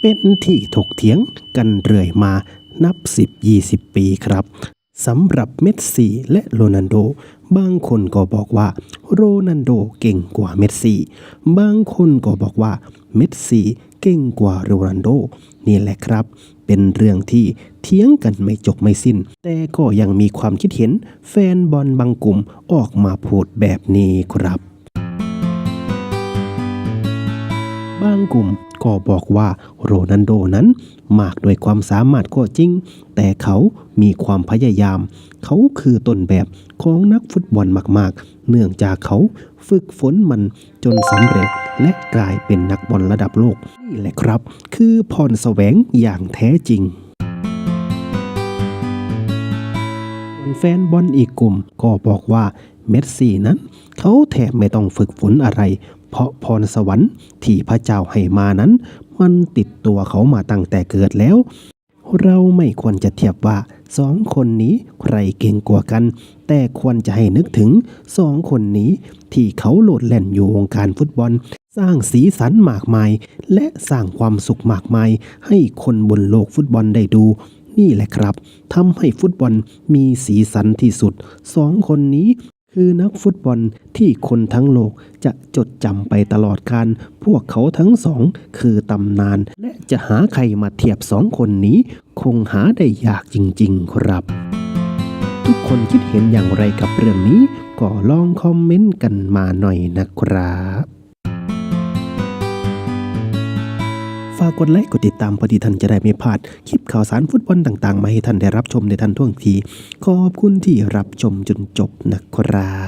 เป็นที่ถกเถียงกันเรื่อยมานับ 10-20 ปีครับสำหรับเมสซี่และโรนัลโด บางคนก็บอกว่าโรนัลโดเก่งกว่าเมสซี่ บางคนก็บอกว่าเมสซี่เก่งกว่าโรนัลโด นี่แหละครับ เป็นเรื่องที่เถียงกันไม่จบไม่สิ้น แต่ก็ยังมีความคิดเห็นแฟนบอลบางกลุ่มออกมาพูดแบบนี้ครับ บางกลุ่มก็บอกว่าโรนัลโดนั้น มากด้วยความสามารถก็จริง แต่เขามีความพยายาม เขาคือต้นแบบของนักฟุตบอลมากๆ เนื่องจากเขาฝึกฝนมันจนสำเร็จและกลายเป็นนักบอลระดับโลก นี่แหละครับ คือพรแสวงอย่างแท้จริงส่วนแฟนบอลอีกกลุ่มก็บอกว่าเมสซี่นั้น เขาแทบไม่ต้องฝึกฝนอะไร เพราะพรสวรรค์ที่พระเจ้าให้มานั้น มันติดตัวเขามาตั้งแต่เกิดแล้ว เราไม่ควรจะเทียบว่าสองคนนี้ใครเก่งกว่ากัน แต่ควรจะให้นึกถึงสองคนนี้ที่เขาโลดแล่นอยู่วงการฟุตบอล สร้างสีสันมากมาย และสร้างความสุขมากมาย ให้คนบนโลกฟุตบอลได้ดูนี่แหละครับทำให้ฟุตบอลมีสีสันที่สุดสองคนนี้ คือนักฟุตบอลที่คนทั้งโลกจะจดจำไปตลอดการ พวกเขาทั้งสองคือตำนาน และจะหาใครมาเทียบสองคนนี้ คงหาได้ยากจริง ๆ ครับ ทุกคนคิดเห็นอย่างไรกับเรื่องนี้ ก็ลองคอมเมนต์กันมาหน่อยนะครับ ฝากกดไลค์กดติดตามพอดีท่านจะได้ไม่พลาด คลิปข่าวสารฟุตบอลต่างๆ มาให้ท่านได้รับชมในทันท่วงที ขอบคุณที่รับชมจนจบนะครับ